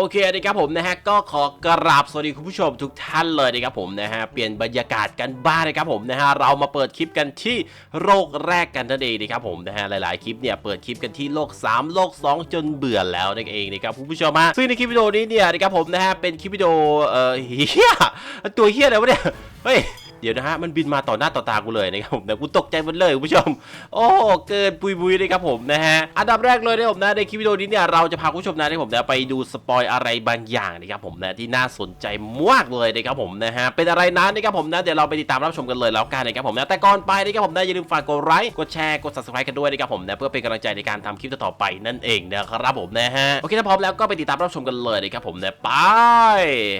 โอเคนะครับผมนะฮะก็ขอกราบสวัสดีคุณผู้ชมทุกท่านเลยนะครับผมนะฮะเปลี่ยนบรรยากาศกันบ้างนะครับผมนะฮะเรามาเปิดคลิปกันที่โลกแรกกันนั่นเองนะครับผมนะฮะหลายๆคลิปเนี่ยเปิดคลิปกันที่โลก3โลก2จนเบื่อแล้วนั่นเองนะครับคุณผู้ชมฮะซึ่งในคลิปวิดีโอนี้เนี่ยนะครับผมนะฮะเป็นคลิปวิดีโอเอ่อเฮียตัวเฮียอะไรวะเนี่ยเฮ้ย เดี๋ยวนะฮะมันบินมาต่อหน้าต่อตากูเลยนะครับผมแต่กูตกใจหมดเลยคุณผู้ชม โอ้เกินปุยปุยเลยครับผมนะฮะอันดับแรกเลยนะผมนะในคลิปวิดีโอนี้เนี่ยเราจะพาคุณผู้ชมนะที่ผมนะไปดูสปอยอะไรบางอย่างนะครับผมนะที่น่าสนใจมากเลยนะครับผมนะฮะเป็นอะไรนั้นนะครับผมนะเดี๋ยวเราไปติดตามรับชมกันเลยแล้วกันนะครับผมนะแต่ก่อนไปนะครับผมนะอย่าลืมฝากกดไลค์กดแชร์กด subscribe กันด้วยนะครับผมนะเพื่อเป็นกำลังใจในการทำคลิปต่อไปนั่นเองนะครับผมนะฮะโอเคถ้าพร้อมแล้วก็ไปติดตามรับชมกันเลยนะครับผมนะไป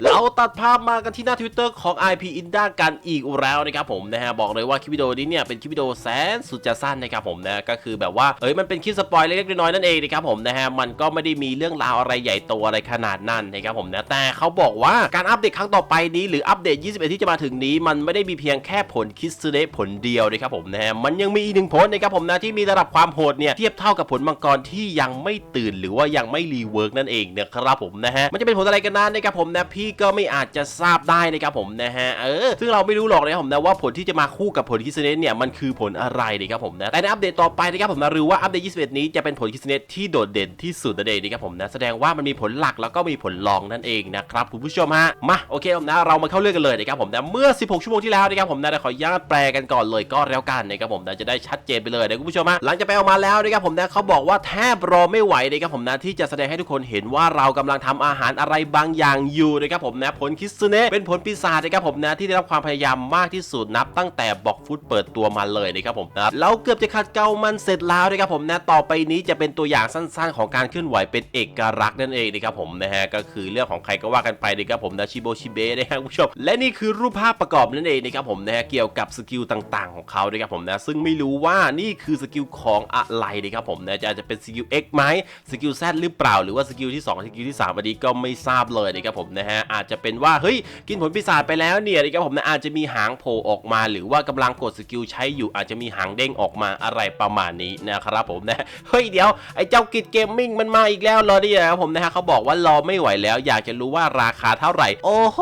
เราตัดภาพมากันที่หน้า Twitter ของ IP Inda กันอีกแล้วนะครับผมนะฮะบอกเลยว่าคลิปวิดีโอนี้เนี่ยเป็นคลิปวิดีโอแสนสุดจะสั้นนะครับผมนะก็คือแบบว่าเอ้ยมันเป็นคลิปสปอยเล็กๆน้อยๆนั่นเองนะครับผมนะฮะมันก็ไม่ได้มีเรื่องราวอะไรใหญ่โตอะไรขนาดนั้นนะครับผมนะแต่เขาบอกว่าการอัปเดตครั้งต่อไปนี้หรืออัปเดต 21 ที่จะมาถึงนี้ มันไม่ได้มีเพียงแค่ผลคิดซูเนผลเดียวนะครับผมนะฮะมันยังมีอีกหนึ่งผลนะครับผมนะที่มีระดับความโหดเนี่ยเทียบเท่ากับผลมังกรที่ยังไม่ตื่นหรือว่ายังไม่รีเวิร์กนั่นเองนะครับผมนะฮะมันจะเป็นผลอะไรกันนั้นนะครับผมนะพี่ก็ไม่อาจจะทราบได้นะครับผมนะฮะเออซึ่งเราไม่รู้หรอกอกนะครับผมนะว่าผลที่จะมาคู่กับผลคิสเนตเนี่ยมันคือผลอะไรนะครับผมนะแต่ในอัปเดตต่อไปนะครับผมนะหรือว่าอัปเดต 21 นี้จะเป็นผลคิสเนตที่โดดเด่นที่สุดนั่นเองนะครับผมนะแสดงว่ามันมีผลหลักแล้วก็มีผลรองนั่นเองนะครับคุณผู้ชมฮะมาโอเคผมนะเรามาเข้าเรื่องกันเลยนะครับผมนะเมื่อ 16 ชั่วโมงที่แล้วนะครับผมนะเดี๋ยวขออนุญาตแปลกันก่อนเลยก็แล้วกันนะครับผมนะจะได้ชัดเจนไปเลยนะคุณผู้ชมฮะหลังจากไปออกมาแล้วนะครับผมนะเขาบอกว่าแทบรอไม่ไหวนะครับผมนะที่จะแสดงให้ทุกคนเห็นว่าเรากำลังทำอาหารอะไรบางอย่างอยู่นะครับผมนะผลคิสเนเป็นผลปีศาจนะครับผมนะที่ได้รับความพยายามมากที่สุดนับตั้งแต่บ็อกฟุตเปิดตัวมาเลยนะครับผมนะเราเกือบจะขัดเกลามันเสร็จแล้วนะครับผมนะต่อไปนี้จะเป็นตัวอย่างสั้นๆ ของการเคลื่อนไหวเป็นเอกลักษณ์นั่นเองนะครับผมนะฮะก็คือเรื่องของใครก็ว่ากันไปนะครับผมนะชิโบชิเบะนะครับคุณผู้ชมและนี่คือรูปภาพประกอบนั่นเองนะครับผมนะฮะเกี่ยวกับสกิลต่างๆ ของเขานะครับผมนะซึ่งไม่รู้ว่านี่คือสกิลของอะไรนะครับผมนะจะอาจจะเป็นสกิล X ไหมสกิล Z หรือเปล่า หรือว่าสกิลที่ 2 สกิลที่3อันนี้ก็ไม่ทราบเลยนะครับผมนะฮะอาจจะเป็นว่าเฮ้ยกินผลปีศาจไปแล้วเนี่ยนะครับผมนะอาจจะมีหางโผล่ออกมาหรือว่ากำลังกดสกิลใช้อยู่อาจจะมีหางเด้งออกมาอะไรประมาณนี้นะครับผมนะเฮ้ยเดี๋ยวไอ้เจ้ากิจเกมมิ่งมันมาอีกแล้วรอเนี่ยนะครับผมนะฮะเขาบอกว่ารอไม่ไหวแล้ว อยากจะรู้ว่าราคาเท่าไหร่ โอ้โห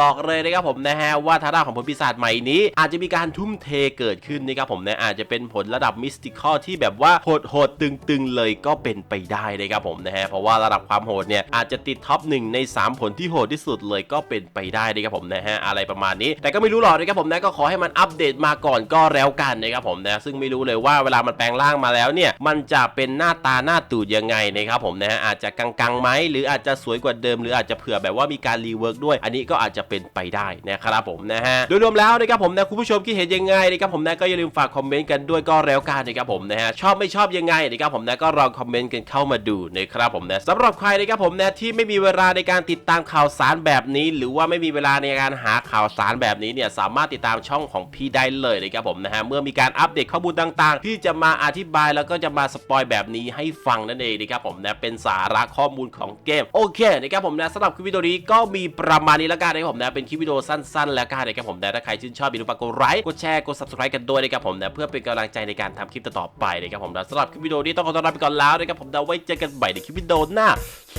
บอกเลยนะครับผมนะฮะว่าทางด้าของผลปีศาจใหม่นี้ อาจจะมีการทุ่มเทเกิดขึ้นนะครับผมนะอาจจะเป็นผลระดับมิสติคอลที่แบบว่าโหดๆตึงๆเลยก็เป็นไปได้นะครับผมนะฮะเพราะว่าระดับความโหดเนี่ยอาจจะติดท็อปหนึ่งใน 3 ผลที่โหดที่สุดเลยก็เป็นไปได้นะครับผมนะฮะอะไรประมาณนี้ แต่ก็ไม่รู้หรอกนะครับผมนะก็ขอให้มันอัปเดตมาก่อนก็แล้วกันนะครับผมนะซึ่งไม่รู้เลยว่าเวลามันแปลงร่างมาแล้วเนี่ยมันจะเป็นหน้าตาหน้าตูดยังไงนะครับผมนะฮะอาจจะกังๆไหมหรืออาจจะสวยกว่าเดิม หรืออาจจะเผื่อแบบว่ามีการรีเวิร์กด้วย อันนี้ก็อาจจะเป็นไปได้นะครับผมนะฮะโดยรวมแล้วนะครับผมนะคุณผู้ชมคิดเห็นยังไงนะครับผมนะก็อย่าลืมฝากคอมเมนต์กันด้วยก็แล้วกันนะครับผมนะฮะชอบไม่ชอบยังไงนะครับผมนะก็ลองคอมเมนต์กันเข้ามาดูนะครับผมนะสำหรับใครนะครับผมนะที่ไม่มีเวลาในการติดตามข่าวสารแบบนี้ หรือว่าไม่มีเวลาในการหาข่าวสารแบบนี้เนี่ยสามารถติดตามช่องของพี่ได้เลยนะครับผมนะฮะเมื่อมีการอัปเดตข้อมูลต่างๆ ที่จะมาอธิบายแล้วก็จะมาสปอยแบบนี้ให้ฟังนั่นเองนะครับผมนะเป็นสาระข้อมูลของเกมโอเคนะครับผมนะสำหรับคลิปวิดีโอนี้ก็มีประมาณนี้แล้วกันนะครับผมนะเป็นคลิปวิดีโอสั้นๆ แล้วกันนะครับผมนะถ้าใครชื่นชอบอย่าลืมฝากกดไลค์กดแชร์กด subscribe กันด้วยนะครับผมนะเพื่อเป็นกำลังใจในการทำคลิปต่อไปนะครับผมนะสำหรับคลิปวิดีโอนี้ต้องขอตัวลาไปก่อนแล้วนะครับผมนะไว้เจอกันใหม่ในคลิปวิดีโอหน้า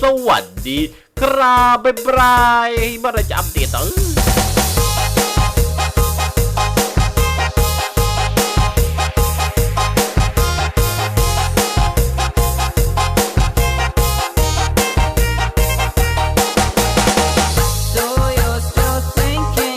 สวัสดี ครับบ๊ายบายเมื่อไรจะอัปเดตต่อ